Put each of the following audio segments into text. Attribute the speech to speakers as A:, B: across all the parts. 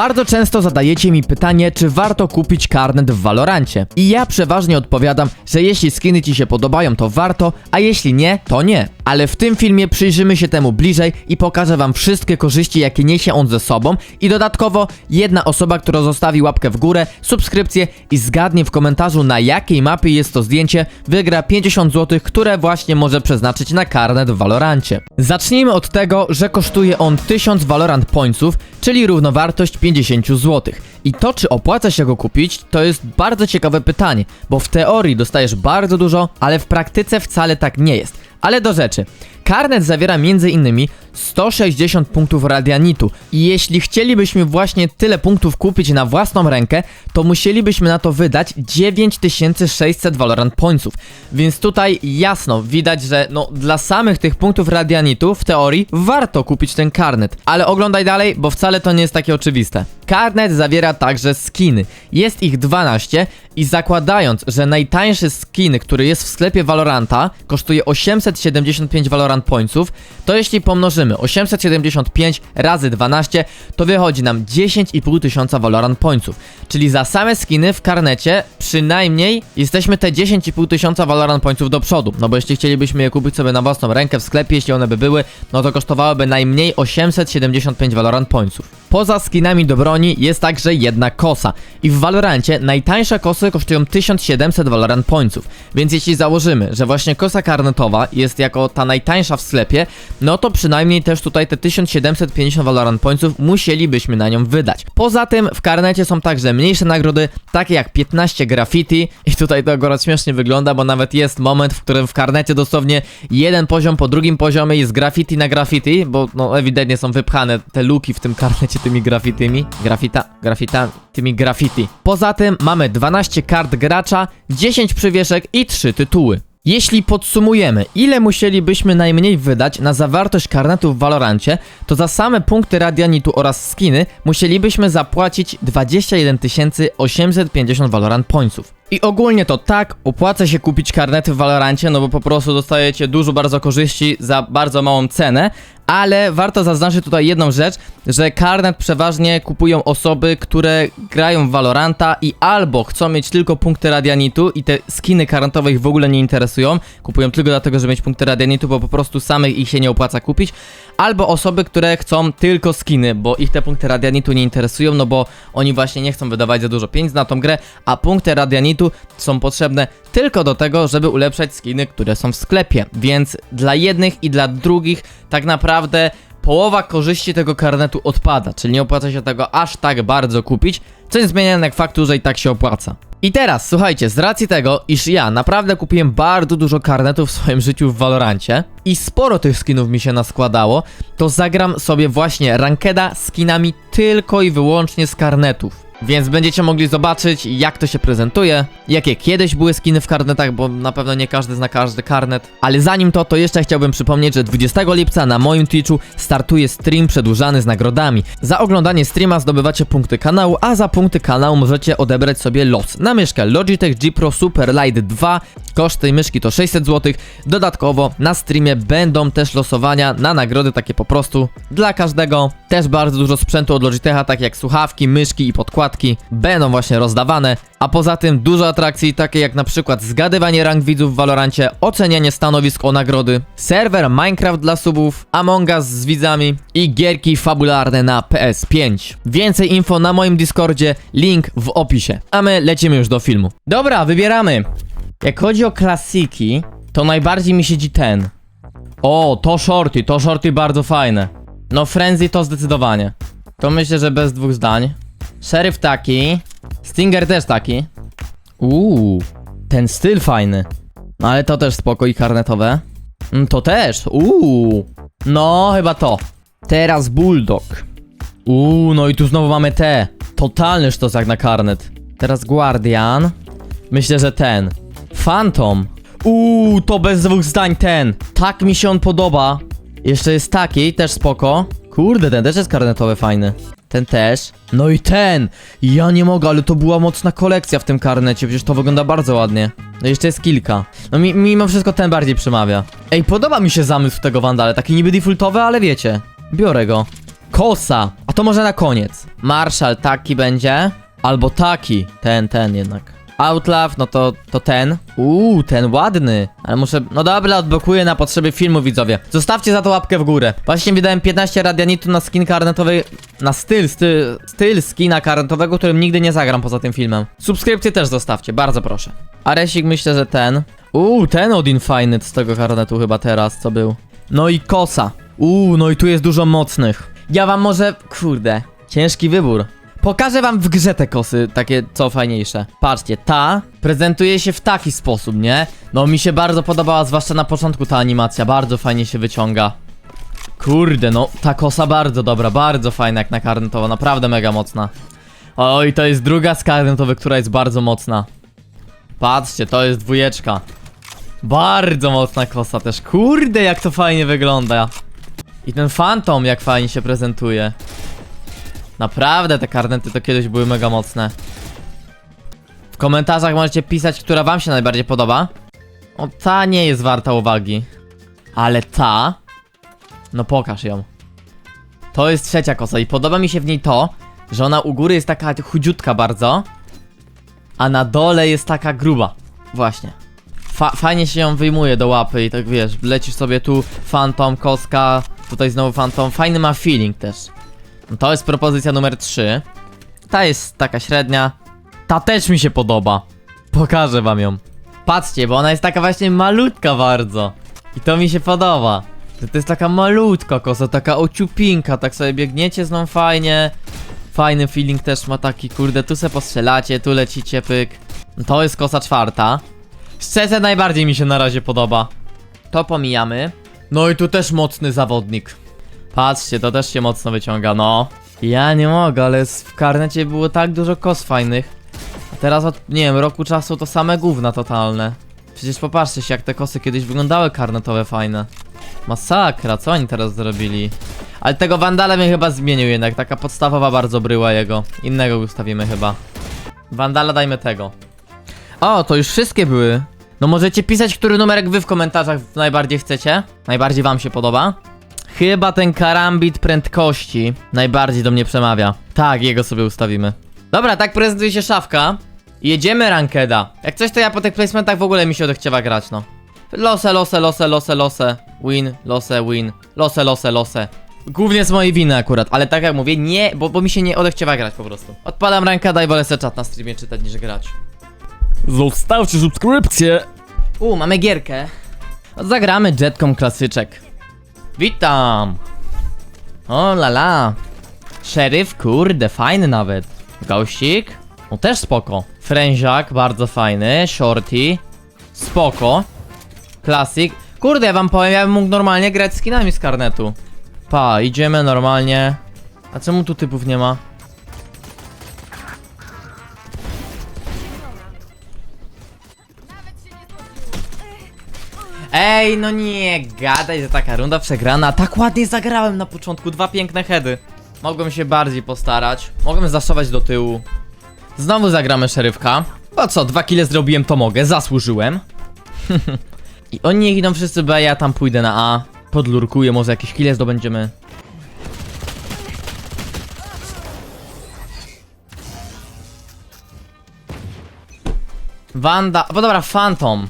A: Bardzo często zadajecie mi pytanie, czy warto kupić karnet w Valorancie. I ja przeważnie odpowiadam, że jeśli skiny ci się podobają, to warto, a jeśli nie, to nie. Ale w tym filmie przyjrzymy się temu bliżej i pokażę wam wszystkie korzyści, jakie niesie on ze sobą. I dodatkowo jedna osoba, która zostawi łapkę w górę, subskrypcję i zgadnie w komentarzu na jakiej mapie jest to zdjęcie, wygra 50 zł, które właśnie może przeznaczyć na karnet w Valorancie. Zacznijmy od tego, że kosztuje on 1000 Valorant Pointsów, czyli równowartość 50 zł. I to, czy opłaca się go kupić, to jest bardzo ciekawe pytanie, bo w teorii dostajesz bardzo dużo, ale w praktyce wcale tak nie jest. Ale do rzeczy. Karnet zawiera m.in. 160 punktów radianitu i jeśli chcielibyśmy właśnie tyle punktów kupić na własną rękę, to musielibyśmy na to wydać 9600 Valorant Pointsów. Więc tutaj jasno widać, że no dla samych tych punktów radianitu w teorii warto kupić ten karnet. Ale oglądaj dalej, bo wcale to nie jest takie oczywiste. Karnet zawiera także skiny. Jest ich 12 i zakładając, że najtańszy skin, który jest w sklepie Valoranta, kosztuje 875 Valorant Pointsów, to jeśli pomnożymy 875 razy 12, to wychodzi nam 10,5 tysiąca Valorant Pointsów. Czyli za same skiny w karnecie przynajmniej jesteśmy te 10,5 tysiąca Valorant Pointsów do przodu. No bo jeśli chcielibyśmy je kupić sobie na własną rękę w sklepie, jeśli one by były, no to kosztowałyby najmniej 875 Valorant Pointsów. Poza skinami do broni jest także jedna kosa. I w Valorancie najtańsze kosy kosztują 1700 Valorant Pointsów. Więc jeśli założymy, że właśnie kosa karnetowa jest jako ta najtańsza w sklepie, no to przynajmniej też tutaj te 1750 Valorant Pointsów musielibyśmy na nią wydać. Poza tym w karnecie są także mniejsze nagrody, takie jak 15 graffiti i tutaj to akurat śmiesznie wygląda, bo nawet jest moment, w którym w karnecie dosłownie jeden poziom po drugim poziomie jest graffiti na graffiti, bo no ewidentnie są wypchane te luki w tym karnecie tymi graffitimi, graffita, graffita, tymi graffiti. Poza tym mamy 12 kart gracza, 10 przywieszek i 3 tytuły. Jeśli podsumujemy, ile musielibyśmy najmniej wydać na zawartość karnetu w Valorancie, to za same punkty radianitu oraz skiny musielibyśmy zapłacić 21 850 Valorant Pointsów. I ogólnie to tak, opłaca się kupić karnety w Valorancie, no bo po prostu dostajecie dużo bardzo korzyści za bardzo małą cenę, ale warto zaznaczyć tutaj jedną rzecz, że karnet przeważnie kupują osoby, które grają w Valoranta i albo chcą mieć tylko punkty radianitu i te skiny karnetowe ich w ogóle nie interesują, kupują tylko dlatego, żeby mieć punkty radianitu, bo po prostu samych ich się nie opłaca kupić, albo osoby, które chcą tylko skiny, bo ich te punkty radianitu nie interesują, no bo oni właśnie nie chcą wydawać za dużo pieniędzy na tą grę, a punkty radianitu są potrzebne tylko do tego, żeby ulepszać skiny, które są w sklepie. Więc dla jednych i dla drugich tak naprawdę połowa korzyści tego karnetu odpada, czyli nie opłaca się tego aż tak bardzo kupić, co nie zmienia jednak faktu, że i tak się opłaca. I teraz, słuchajcie, z racji tego, iż ja naprawdę kupiłem bardzo dużo karnetów w swoim życiu w Valorancie i sporo tych skinów mi się naskładało, to zagram sobie właśnie rankeda skinami tylko i wyłącznie z karnetów. Więc będziecie mogli zobaczyć, jak to się prezentuje, jakie kiedyś były skiny w karnetach, bo na pewno nie każdy zna każdy karnet. Ale zanim to, to jeszcze chciałbym przypomnieć, że 20 lipca na moim Twitchu startuje stream przedłużany z nagrodami. Za oglądanie streama zdobywacie punkty kanału, a za punkty kanału możecie odebrać sobie los na myszkę Logitech G Pro Super Light 2. Koszt tej myszki to 600 zł. Dodatkowo na streamie będą też losowania na nagrody takie po prostu dla każdego. Też bardzo dużo sprzętu od Logitecha, tak jak słuchawki, myszki i będą właśnie rozdawane. A poza tym dużo atrakcji, takie jak na przykład zgadywanie rank widzów w Valorancie, ocenianie stanowisk o nagrody, serwer Minecraft dla subów, Among Us z widzami i gierki fabularne na PS5. Więcej info na moim Discordzie, link w opisie. A my lecimy już do filmu. Dobra, wybieramy. Jak chodzi o klasiki, to najbardziej mi siedzi ten. O, to shorty, to shorty bardzo fajne. No Frenzy to zdecydowanie. To myślę, że bez dwóch zdań. Sheriff taki. Stinger też taki. Uuu, ten styl fajny. No ale to też spoko i karnetowe. Mm, To też, uuu. No, chyba to. Teraz Bulldog. Uuu, no i tu znowu mamy te. Totalny sztos jak na karnet. Teraz Guardian. Myślę, że ten. Phantom. Uuu, to bez dwóch zdań ten. Tak mi się on podoba. Jeszcze jest taki, też spoko. Kurde, ten też jest karnetowy, fajny. Ten też. No i ten! Ja nie mogę, ale to była mocna kolekcja w tym karnecie, przecież to wygląda bardzo ładnie. No jeszcze jest kilka. No mi, mimo wszystko ten bardziej przemawia. Ej, podoba mi się zamysł tego Wandale, taki niby defaultowy, ale wiecie. Biorę go. Kosa. A to może na koniec. Marshall taki będzie. Albo taki. Ten, ten jednak. Outlaw, no to, to ten. Uuu, ten ładny. Ale muszę. No dobra, odblokuję na potrzeby filmu, widzowie. Zostawcie za to łapkę w górę. Właśnie wydałem 15 radianitu na skin karnetowy. Na styl, styl, styl skina karnetowego, którym nigdy nie zagram poza tym filmem. Subskrypcję też zostawcie, bardzo proszę. Aresik myślę, że ten. Uuu, ten Odin fajny z tego karnetu chyba teraz, co był. No i kosa. Uuu, no i tu jest dużo mocnych. Ja wam może. Kurde, ciężki wybór. Pokażę wam w grze te kosy, takie co fajniejsze. Patrzcie, ta prezentuje się w taki sposób, nie? No mi się bardzo podobała, zwłaszcza na początku ta animacja, bardzo fajnie się wyciąga. Kurde, no ta kosa bardzo dobra, bardzo fajna jak na karnetowo, naprawdę mega mocna. Oj, to jest druga z karnetowych, która jest bardzo mocna. Patrzcie, to jest dwójeczka. Bardzo mocna kosa też. Kurde, jak to fajnie wygląda. I ten fantom jak fajnie się prezentuje. Naprawdę te karnety to kiedyś były mega mocne. W komentarzach możecie pisać, która wam się najbardziej podoba. O, ta nie jest warta uwagi. Ale ta... No pokaż ją. To jest trzecia kosa i podoba mi się w niej to, że ona u góry jest taka chudziutka bardzo, a na dole jest taka gruba. Właśnie. Fa fajnie się ją wyjmuje do łapy i tak wiesz, lecisz sobie tu fantom, koska, tutaj znowu fantom. Fajny ma feeling też. To jest propozycja numer 3. Ta jest taka średnia. Ta też mi się podoba. Pokażę wam ją. Patrzcie, bo ona jest taka właśnie malutka bardzo. I to mi się podoba. To jest taka malutka kosa, taka ociupinka, tak sobie biegniecie z nią fajnie. Fajny feeling też ma taki, kurde, tu se postrzelacie, tu lecicie, pyk. To jest kosa czwarta. Szczerze najbardziej mi się na razie podoba. To pomijamy. No i tu też mocny zawodnik. Patrzcie, to też się mocno wyciąga, no. Ja nie mogę, ale w karnecie było tak dużo kos fajnych. A teraz od, nie wiem, roku czasu to same gówna totalne. Przecież popatrzcie się, jak te kosy kiedyś wyglądały karnetowe fajne. Masakra, co oni teraz zrobili? Ale tego Wandala mnie chyba zmienił jednak, taka podstawowa bardzo bryła jego. Innego ustawimy chyba. Wandala dajmy tego. O, to już wszystkie były. No możecie pisać, który numerek wy w komentarzach najbardziej chcecie. Najbardziej wam się podoba. Chyba ten karambit prędkości najbardziej do mnie przemawia. Tak, jego sobie ustawimy. Dobra, tak prezentuje się szafka. Jedziemy rankeda. Jak coś to ja po tych placementach w ogóle mi się odechciewa grać, no. Lose, lose, lose, lose, lose. Win, lose, win. Lose, lose, lose. Głównie z mojej winy akurat, ale tak jak mówię, nie, bo, bo mi się nie odechciewa grać po prostu. Odpalam rankeda i wolę se czat na streamie czytać niż grać.
B: Zostawcie subskrypcję!
A: U, mamy gierkę. Zagramy jetką klasyczek. Witam! O la la. Szeryf, kurde, fajny nawet. Gościk? No też spoko. Fręziak, bardzo fajny. Shorty. Spoko. Klasik. Kurde, ja wam powiem, ja bym mógł normalnie grać skinami z karnetu. Pa, idziemy normalnie. A czemu tu typów nie ma? Ej, no nie gadaj, że taka runda przegrana. Tak ładnie zagrałem na początku, dwa piękne heady. Mogłem się bardziej postarać. Mogłem zasować do tyłu. Znowu zagramy szerywka. Bo co, dwa kile zrobiłem, to mogę, zasłużyłem. I oni niech idą wszyscy B, ja tam pójdę na A. Podlurkuję, może jakieś kile zdobędziemy. Wanda, bo dobra, Phantom.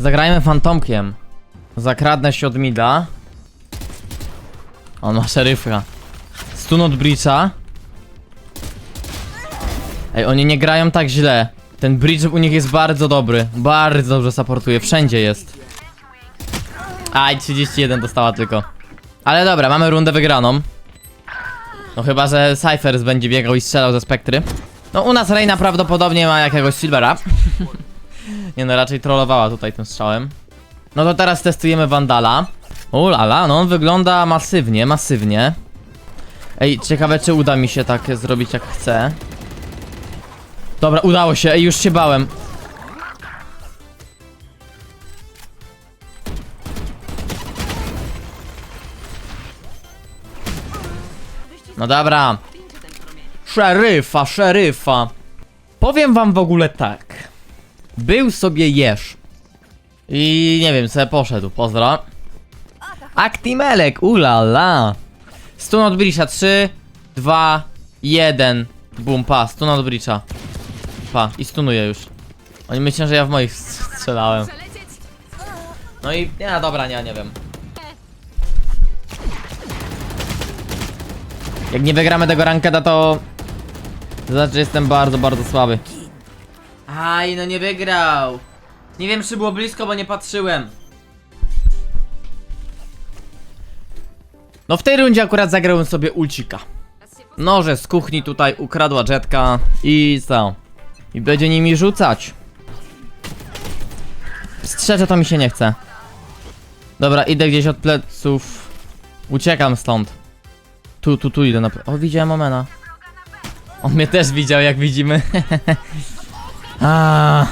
A: Zagrajmy fantomkiem. Zakradnę się od mida. On ma szeryfka. Stun od Breacha. Ej, oni nie grają tak źle. Ten bridge u nich jest bardzo dobry. Bardzo dobrze supportuje. Wszędzie jest. Aj, 31 dostała tylko. Ale dobra, mamy rundę wygraną. No chyba, że Cyphers będzie biegał i strzelał ze spektry. No u nas Reina prawdopodobnie ma jakiegoś Silvera. Nie no, raczej trollowała tutaj tym strzałem. No to teraz testujemy Vandala. Ulala, no on wygląda masywnie, masywnie. Ej, ciekawe czy uda mi się tak zrobić jak chcę. Dobra, udało się, ej, już się bałem. No dobra. Szeryfa, szeryfa. Powiem wam w ogóle tak. Był sobie jeż. I nie wiem, sobie poszedł, pozdro. Aktimelek, ulala. Stun od Brisha. 3, 2, 1. Bum, pa. Stun od Brisha. Pa. I stunuję już. Oni myślą, że ja w moich strzelałem. No i... Nie, dobra, nie, nie wiem. Jak nie wygramy tego rankeda, to... To znaczy, jestem bardzo, bardzo słaby. Aj, no nie wygrał. Nie wiem, czy było blisko, bo nie patrzyłem. No w tej rundzie akurat zagrałem sobie ulcika. Noże z kuchni tutaj ukradła jetka i co? I będzie nimi rzucać. Strzeże to mi się nie chce. Dobra, idę gdzieś od pleców. Uciekam stąd. Tu, tu, tu idę na... O, widziałem Omena. On mnie też widział, jak widzimy. A.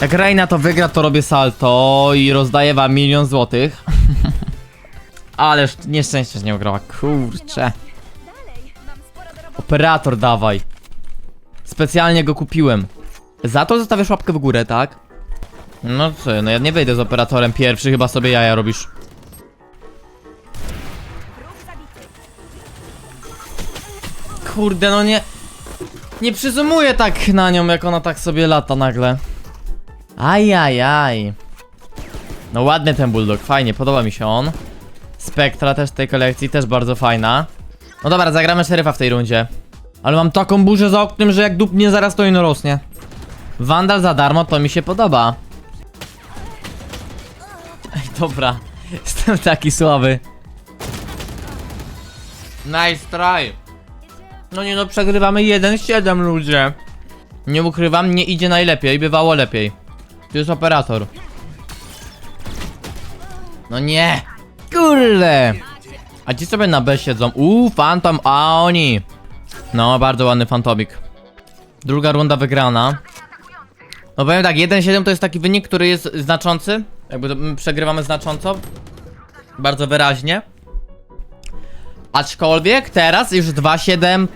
A: Jak Reina to wygra, to robię salto i rozdaję wam milion złotych. Ależ nieszczęście, nie ugrała. Kurczę. Operator dawaj. Specjalnie go kupiłem. Za to zostawiasz łapkę w górę, tak? No co, no ja nie wejdę z operatorem pierwszy, chyba sobie jaja robisz. Kurde, no nie... Nie przyzumuję tak na nią, jak ona tak sobie lata nagle. Ajajaj. No ładny ten bulldog, fajnie, podoba mi się on. Spektra też tej kolekcji, też bardzo fajna. No dobra, zagramy szeryfa w tej rundzie. Ale mam taką burzę za oknem, że jak dup mnie zaraz to ino rosnie. Wandal za darmo, to mi się podoba. Ej, dobra. Jestem taki słaby. Nice try. No nie no, przegrywamy 1-7 ludzie. Nie ukrywam, nie idzie najlepiej, bywało lepiej. Tu jest operator. No nie! Kurde! A ci sobie na B siedzą. Uuu, Phantom, a oni! No, bardzo ładny fantomik. Druga runda wygrana. No powiem tak, 1-7 to jest taki wynik, który jest znaczący. Jakby to, my przegrywamy znacząco. Bardzo wyraźnie. Aczkolwiek teraz już 2-7,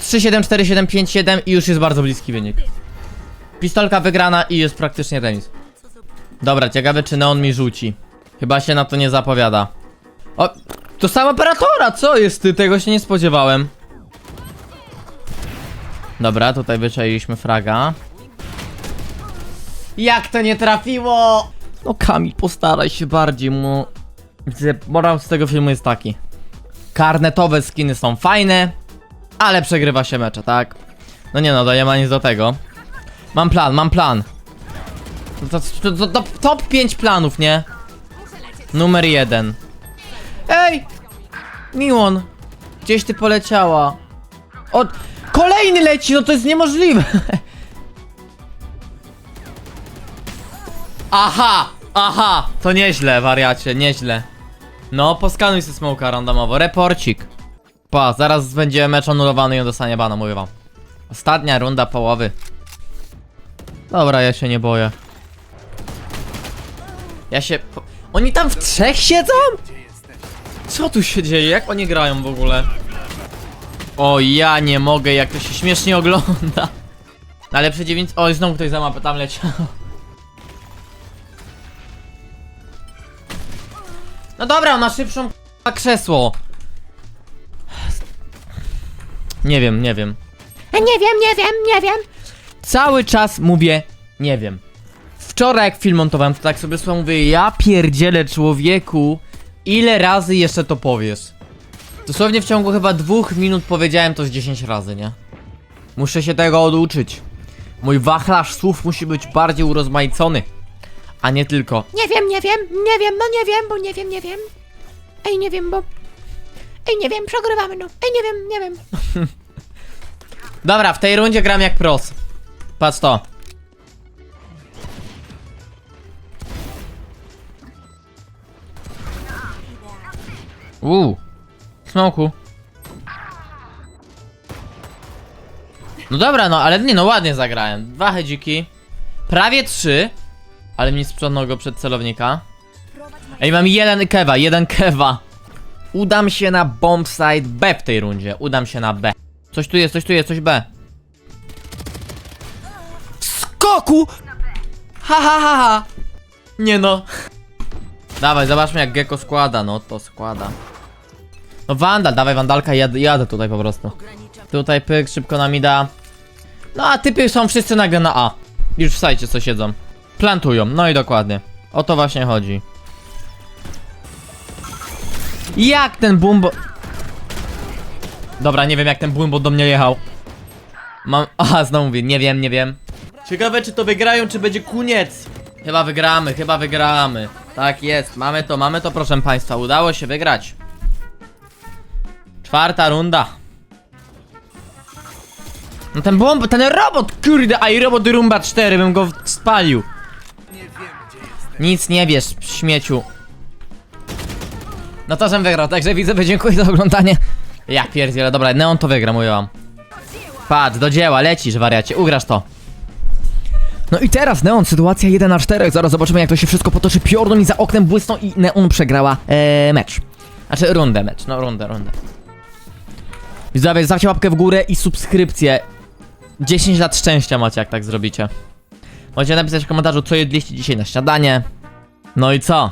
A: 3-7, 4-7, 5-7 i już jest bardzo bliski wynik. Pistolka wygrana i jest praktycznie remis. Dobra, ciekawe czy Neon mi rzuci. Chyba się na to nie zapowiada. O, to sam operatora, co jest ty? Tego się nie spodziewałem. Dobra, tutaj wyczailiśmy fraga. Jak to nie trafiło? No Kamil, postaraj się bardziej, mu. Widzę, Morał z tego filmu jest taki. Karnetowe skiny są fajne, ale przegrywa się mecze, tak? No nie no, to nie ma nic do tego. Mam plan, mam plan. To, to, to, to, top 5 planów, nie? Numer jeden. Ej! Miłon! Gdzieś ty poleciała. O! Kolejny leci, no to jest niemożliwe! Aha! Aha! To nieźle, wariacie, nieźle. No, poskanuj sobie smoka randomowo. Reporcik. Pa, zaraz będzie mecz anulowany i on dostanie bana, mówię wam. Ostatnia runda połowy. Dobra, ja się nie boję. Ja się... Po... Oni tam w trzech siedzą? Co tu się dzieje? Jak oni grają w ogóle? O, ja nie mogę, jak to się śmiesznie ogląda. Najlepsze dziewięć... O, znowu ktoś za mapę tam leciał. No dobra, on ma szybszą krzesło. Nie wiem, nie wiem.
C: Nie wiem, nie wiem, nie wiem.
A: Cały czas mówię, nie wiem. Wczoraj jak film montowałem, to tak sobie słucham, mówię, ja pierdzielę człowieku, ile razy jeszcze to powiesz? Dosłownie w ciągu chyba dwóch minut powiedziałem to z 10 razy, nie? Muszę się tego oduczyć. Mój wachlarz słów musi być bardziej urozmaicony, a nie tylko
C: Nie wiem, nie wiem, nie wiem, no nie wiem, bo nie wiem, nie wiem. Ej, nie wiem, bo... Ej, nie wiem, przegrywamy, no. Ej, nie wiem, nie wiem.
A: Dobra, w tej rundzie gram jak pros. Patrz to. Uuu. Smoku. No dobra, no ale nie no, ładnie zagrałem. Dwa hedziki. Prawie trzy. Ale mi sprzątnął go przed celownika. Ej, mam jeden kewa, jeden kewa. Udam się na bombsite B w tej rundzie. Udam się na B. Coś tu jest, coś tu jest, coś B. Skoku! Ha ha ha ha! Nie no. Dawaj, zobaczmy jak Gecko składa, no to składa. No Wandal, dawaj Wandalka, jadę, jadę tutaj po prostu. Tutaj pyk, szybko nam da. No a typy są wszyscy nagle na A. Już w sajcie co siedzą. Plantują, no i dokładnie. O to właśnie chodzi. Jak ten bumbo... Dobra, nie wiem jak ten bumbo do mnie jechał. Mam... Aha, znowu mówię, nie wiem, nie wiem. Ciekawe czy to wygrają, czy będzie koniec. Chyba wygramy, chyba wygramy. Tak jest, mamy to, mamy to proszę państwa, udało się wygrać. Czwarta runda. No ten bomb, ten robot, kurde, a i robot Rumba 4, bym go spalił. Nic nie wiesz, śmieciu. No to, żem wygrał, także widzowie, dziękuję za oglądanie. Ja pierdzielę, dobra, Neon to wygra, mówię wam. Do dzieła, lecisz, wariacie, ugrasz to. No i teraz Neon, sytuacja 1 na 4. Zaraz zobaczymy jak to się wszystko potoczy. Piorun mi za oknem błysnął i Neon przegrała e, mecz. Znaczy rundę mecz, no rundę, rundę. Widzowie, zostawcie łapkę w górę i subskrypcję. 10 lat szczęścia macie jak tak zrobicie. Możecie napisać w komentarzu co jedliście dzisiaj na śniadanie. No i co?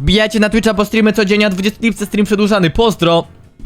A: Wbijajcie na Twitcha, bo streamy codziennie, a 20 lipca stream przedłużany. Pozdro!